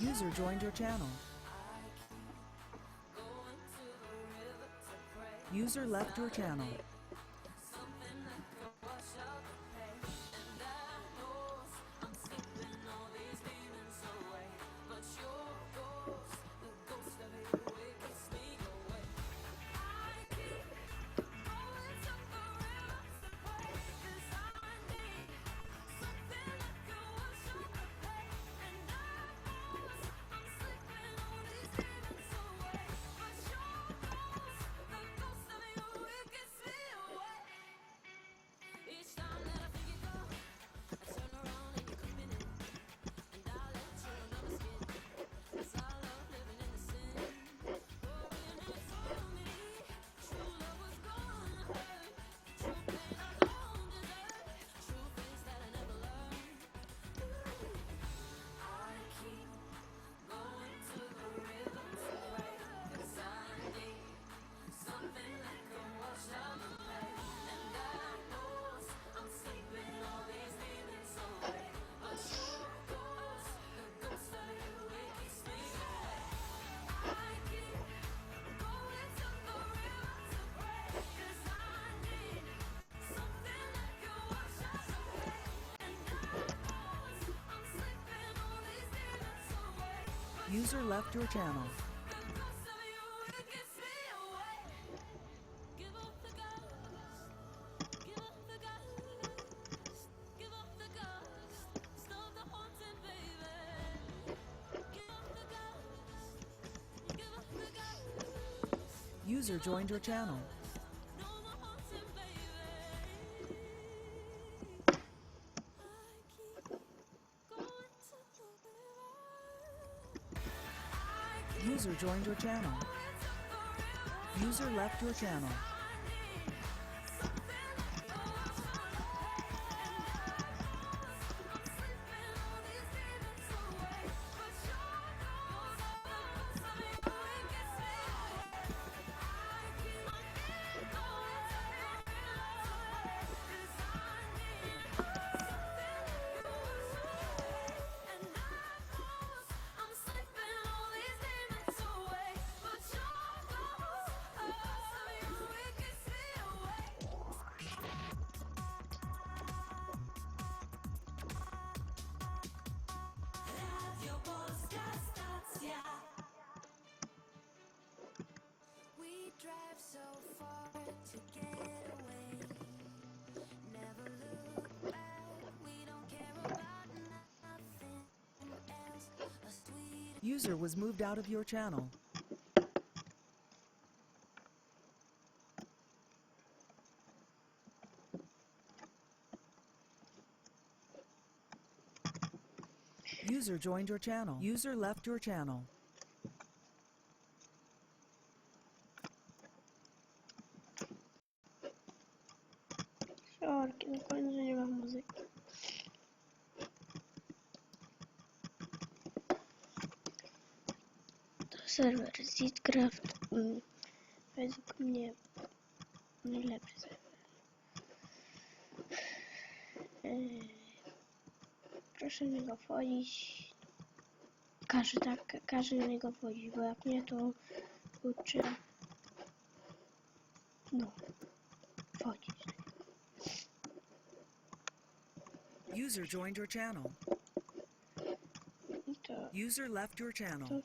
User joined your channel. User left your channel. User left your channel. User joined your channel. User joined your channel. User left your channel. User was moved out of your channel. User joined your channel. User left your channel. Siorki, na końcu nie ma muzyki. Serwer Zcraft. mm, Według mnie najlepszy serwer. Yy, Proszę na niego wchodzić. Każdy tak, każdy na niego wchodzi, bo jak nie to uczy. No, wchodzić. User joined your channel. User left your channel.